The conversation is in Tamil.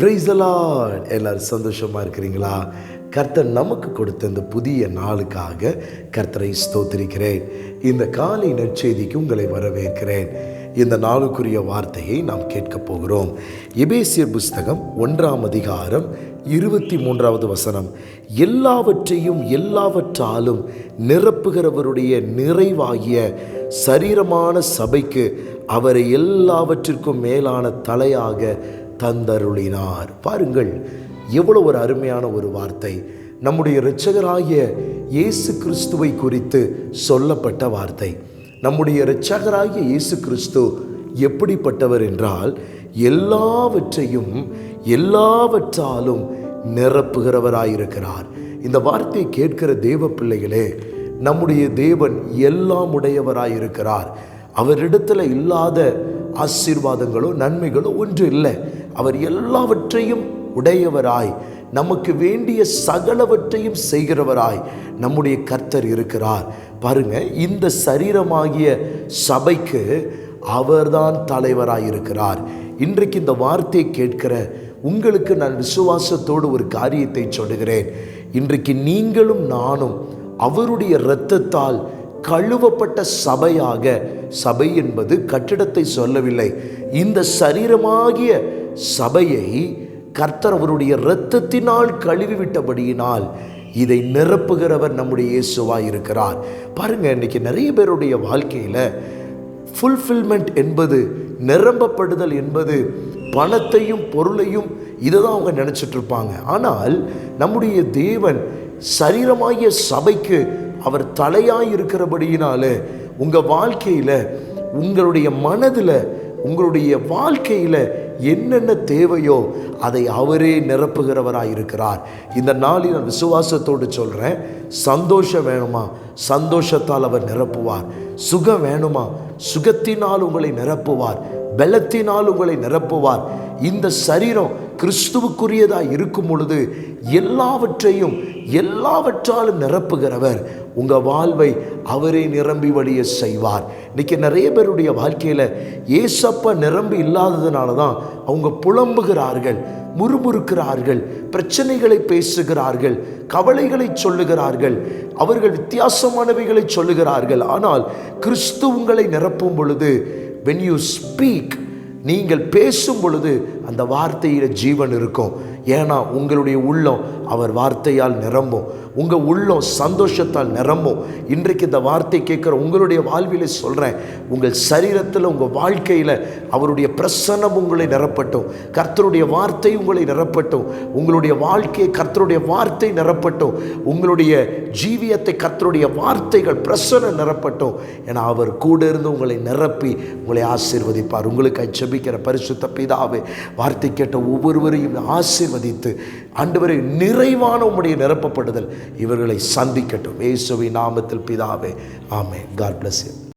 பிரைசலாட் எல்லாரும் சந்தோஷமாக இருக்கிறீங்களா? கர்த்தர் நமக்கு கொடுத்த இந்த புதிய நாளுக்காக கர்த்தரை ஸ்தோத்திரிக்கிறேன். இந்த காலை நற்செய்திக்கு உங்களை வரவேற்கிறேன். இந்த நாளுக்குரிய வார்த்தையை நாம் கேட்கப் போகிறோம். எபேசியர் புஸ்தகம் ஒன்றாம் அதிகாரம் இருபத்தி மூன்றாவது வசனம். எல்லாவற்றையும் எல்லாவற்றாலும் நிரப்புகிறவருடைய நிறைவாகிய சரீரமான சபைக்கு அவரை எல்லாவற்றிற்கும் மேலான தலையாக தந்தருளினார். பாருங்கள் எவ்வளோ ஒரு அருமையான ஒரு வார்த்தை. நம்முடைய இரட்சகராகிய இயேசு கிறிஸ்துவை குறித்து சொல்லப்பட்ட வார்த்தை. நம்முடைய இரட்சகராகிய இயேசு கிறிஸ்து எப்படிப்பட்டவர் என்றால் எல்லாவற்றையும் எல்லாவற்றாலும் நிரப்புகிறவராயிருக்கிறார். இந்த வார்த்தையை கேட்கிற தேவ பிள்ளைகளே நம்முடைய தேவன் எல்லாம் உடையவராயிருக்கிறார். அவரிடத்துல இல்லாத ஆசீர்வாதங்களோ நன்மைகளோ ஒன்று இல்லை. அவர் எல்லாவற்றையும் உடையவராய். நமக்கு வேண்டிய சகலவற்றையும் செய்கிறவராய் நம்முடைய கர்த்தர் இருக்கிறார். பாருங்க இந்த சரீரமாகிய சபைக்கு அவர்தான் தலைவராய் இருக்கிறார். இன்றைக்கு இந்த வார்த்தையை கேட்கிற உங்களுக்கு நான் விசுவாசத்தோடு ஒரு காரியத்தை சொல்லுகிறேன். இன்றைக்கு நீங்களும் நானும் அவருடைய இரத்தத்தால் கழுவப்பட்ட சபையாக சபை என்பது கட்டிடத்தை சொல்லவில்லை. இந்த சரீரமாகிய சபையை கர்த்தர் அவருடைய இரத்தத்தினால் கழுவிவிட்டபடியினால் இதை நிரப்புகிறவர் நம்முடைய இயேசுவாக இருக்கிறார். பாருங்க இன்னைக்கு நிறைய பேருடைய வாழ்க்கையில் ஃபுல்ஃபில்மெண்ட் என்பது நிரம்பப்படுதல் என்பது பணத்தையும் பொருளையும் இதை தான் அவங்க நினச்சிட்டு இருப்பாங்க. ஆனால் நம்முடைய தேவன் சரீரமாகிய சபைக்கு அவர் தலையாக இருக்கிறபடியினால உங்கள் வாழ்க்கையில் உங்களுடைய மனதில் உங்களுடைய வாழ்க்கையில் என்னென்ன தேவையோ அதை அவரே நிரப்புகிறவராக இருக்கிறார் இந்த நாளில் நான் விசுவாசத்தோடு சொல்கிறேன் சந்தோஷம் வேணுமா? சந்தோஷத்தால் அவர் நிரப்புவார். சுகம் வேணுமா? சுகத்தினால் உங்களை நிரப்புவார். பலத்தினால் உங்களை நிரப்புவார். இந்த சரீரம் கிறிஸ்துவுக்குரியதாக இருக்கும் பொழுது எல்லாவற்றையும் எல்லாவற்றாலும் நிரப்புகிறவர். உங்கள் வாழ்வை அவரே நிரம்பி வழிய செய்வார். இன்றைக்கி நிறைய பேருடைய வாழ்க்கையில் ஏசப்பா நிரம்பி இல்லாததுனால தான் அவங்க புலம்புகிறார்கள் முறுமுறுக்கிறார்கள் பிரச்சனைகளை பேசுகிறார்கள் கவலைகளை சொல்லுகிறார்கள் அவர்கள் வித்தியாசமானவைகளை சொல்லுகிறார்கள். ஆனால் கிறிஸ்து உங்களை நிரப்பும் பொழுது வென் யூ ஸ்பீக் நீங்கள் பேசும் பொழுது அந்த வார்த்தையில் ஜீவன் இருக்கும். ஏன்னா உங்களுடைய உள்ளம் அவர் வார்த்தையால் நிரம்பும். உங்கள் உள்ளம் சந்தோஷத்தால் நிரம்பும். இன்றைக்கு இந்த வார்த்தை கேட்குற உங்களுடைய வாழ்வில சொல்கிறேன் உங்கள் சரீரத்தில் உங்கள் வாழ்க்கையில் அவருடைய பிரசன்னம் உங்களை நிரப்பட்டும். கர்த்தருடைய வார்த்தை உங்களை நிரப்பட்டும். உங்களுடைய வாழ்க்கையை கர்த்தருடைய வார்த்தை நிரப்பட்டும். உங்களுடைய ஜீவியத்தை கர்த்தருடைய வார்த்தைகள் பிரசன்னம் நிரப்பட்டும். ஏன்னா அவர் கூட இருந்து உங்களை நிரப்பி உங்களை ஆசீர்வதிப்பார். உங்களுக்கு அச்சபிக்கிற பரிசுத்த பிதாவே வார்த்தை கேட்ட ஒவ்வொருவரையும் ஆசீர்வதித்து ஆண்டவரை நிறைவான உம்முடைய நிரப்பப்படுதல். இவர்களை சந்திக்கட்டும். ஏசுவி நாமத்தில் பிதாவே. ஆமே காட் பிளஸ் யூ